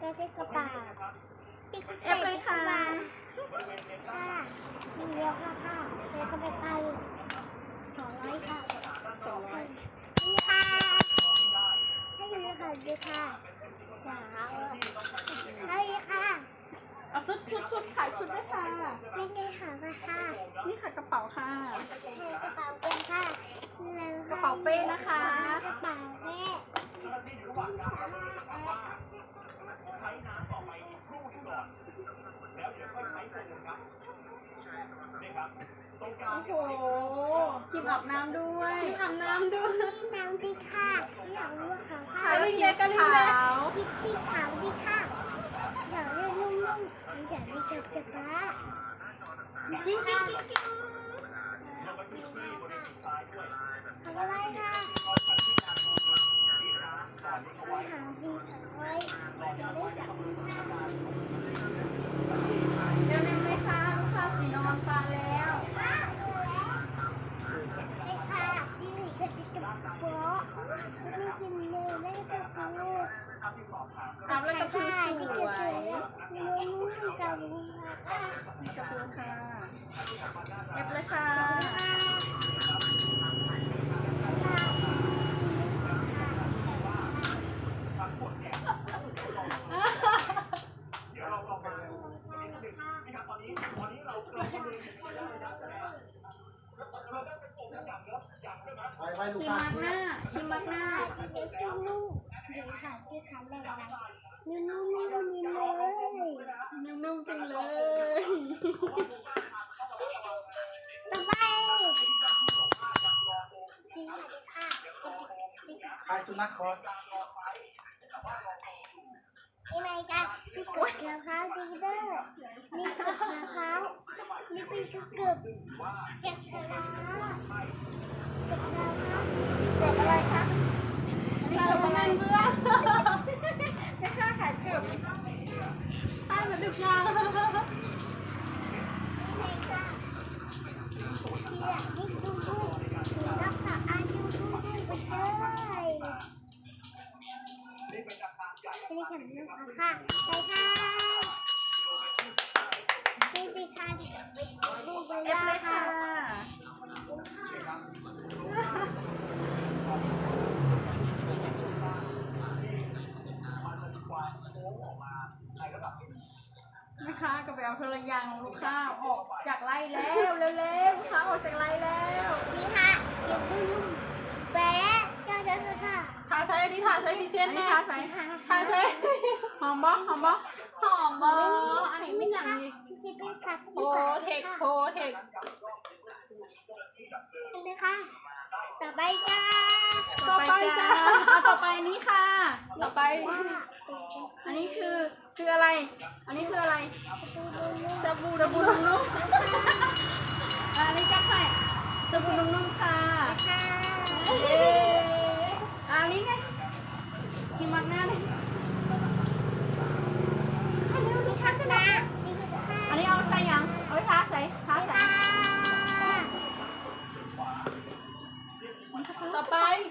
ก็ได้กระเป๋าติ๊กเอฟเลยค่ะค่ะมีเยอะค่ะค่ะแล้วก็ไปใครสองร้อยค่ะสองร้อยนี่ค่ะให้ดูค่ะดูค่ะว้าวให้ค่ะเอาชุดชุดชุดขายชุดด้วยค่ะไม่ได้ค่ะมาค่ะ นี่ค่ะกระเป๋าค่ะให้กระเป๋าเป็นค่ะแล้วกระเป๋าเป้นะคะกระเป๋าเป้ โอ้โหครีมอาบน้ำด้วยครีมอาบน้ำด้วยนี่น้ำดีค่ะที่อยากรู้ว่าขาวค่ะขายวิ่งเล็กกันขาวพริกที่ขาวดีค่ะอยากเรียกนุ่มๆมีแต่ไม่เจอกับป้ายิ่งยิ่งยิ่งยิ่งทำอะไรค่ะไปหาดีไว้จะได้จับ เดี๋ยวนี้ไหมคะลูกค้าสีนอนปลาแล้ว ไอ้ค่ะที่หนีก็ติดกับโป๊ะจะไม่กินเลยไม่ได้กับกู ทำแล้วก็คือส ที่ ว เกิด ย นุ่มๆ จังค่ะขอบคุณค่ะเก็บเลยค่ะไปไปลูคกรีมค้ามักหน้าครีมมักหน้าเดี๋ยวนุ่มเดี๋ยวค่ะที่คันแรกนะนุ่มๆนุ่มๆนิ่มเลย นุ่มๆจังเลย ต่อไปนี่ค่ะนี่ค่ะขายสุนัขก่อนนี่ไงกันนี่กดนะพร้าดิงเดอร์นี่กดนะพร้าวนี่เป็นกึบกึบจากคาราเกดมะพร้าว เกือบอะไรคะนี่เกือบอะไรเพื่อนไม่ค่าขายเกือบป้ายมาดึกงาน นี่ไงค่ะที่อยากให้ดูดูมีรักษาอายุดูดูไปเลยนี่ค่ะลูกค่ะใช่ค่ะนี่สิค่ะไปดูไป เอฟเลยค่ะ แม่ ค้าก็ไปเอาเทระยางของลูกค้าออกจากไร่แล้วเร็วๆลูกค้าออกจากไร่แล้วนี่ค่ะเดี๋ยวดูแป๊ะเจ้าเจ้าค่ะทาใช้อันนี้ทาใช้พิเศษนะทาใช้ทาใช้หอมบ่หอมบ่หอมบ่อันนี้ไม่หนังนี่พี่คิดเป็นค่ะโพเทคโพเทคเลยค่ะต่อไปจ้า ต่อไปจ้าเอาต่อไปนี้ค่ะ ต่อไปว่าอันนี้คือคืออะไร อันนี้คืออะไรดูดูดูสบู่สบู่นุ่มๆอันนี้ก็ใส่สบู่นุ่มๆค่ะค่ะเย้อันนี้ไงกินมักหน้าเลย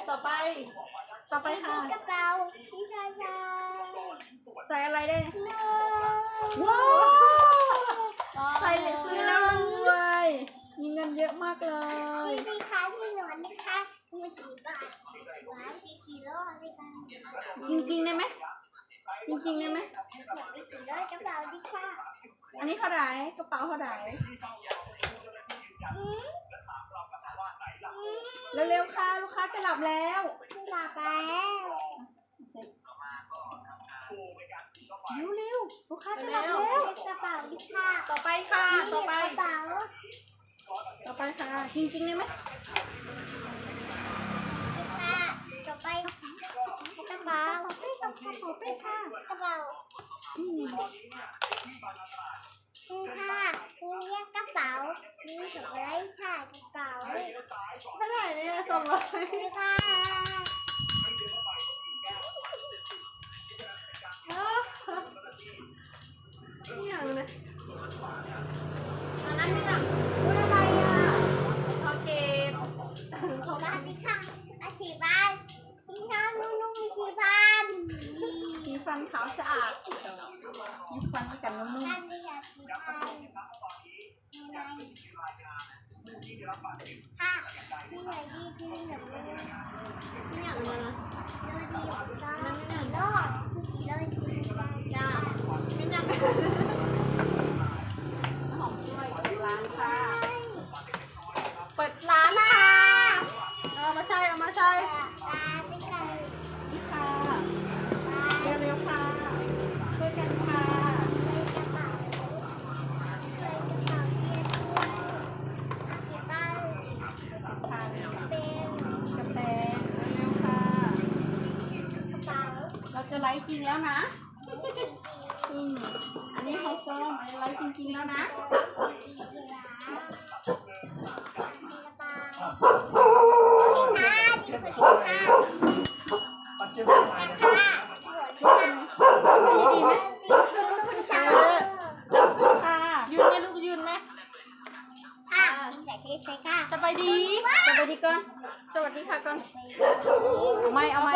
ต่อไป ต่อไปค่ะ กระเป๋าพี่ชายชายใส่อะไรได้ เนี่ยเนว้าวใส่เลยซื้อแล้วรวยมีเงินเยอะมากเลย นี่สิคะที่นอนนะคะมีกี่บาทว้าวกี่กิโลอะไรกันจริงๆได้ไหมจริงๆได้ไหมอยากไปกี่โลกระเป๋าดีค่ะอันนี้เท่าไหร่กระเป๋าเท่าไหร่อืมอืม เร็วๆค่ะ ลูกค้าจะหลับแล้วไม่หลับแล้วเร็วๆลูกค้าจะหลับแล้ว กระเป๋าดีค่ะต่อไปค่ะ ต่อไป กระเป๋า ต่อไปค่ะ จริงๆได้ไหมค่ะต่อไป กระเป๋าไม่กระเป๋าไม่ค่ะ กระเป๋าอืมนี่ค่ะนี่เรียกกระเป๋านี่สุดเลยค่ะกระเป๋า เท่าไหร่เนี่ย สองร้อยนี่ค่ะไม่อยากเลยอันนั้นเนี่ยพูดอะไรอะโอเคสวัสดีค่ะอาชีพบ้านพี่ชายนุ่มๆมีชีบ้านสีฟ้ฟันขาวสะอาดยิ้มฟันให้กันนุ่มท่านที่อยากกินไหนค่ะที่ไหนดีที่หนูๆนี่อย่างเนี้ยนะดูดีก็โลดคือ ลฟ์จริงแล้วนะอืมอันนี้เขาส้มอันนี้ไลฟ์จริงๆแล้วนะดีไหมค่ะยืนไหมลูกยืนไหมค่ะใส่เทปใส่ก้าสบายดีสบายดีก่อน สวัสดีค่ะก่อนไหมเอาไหม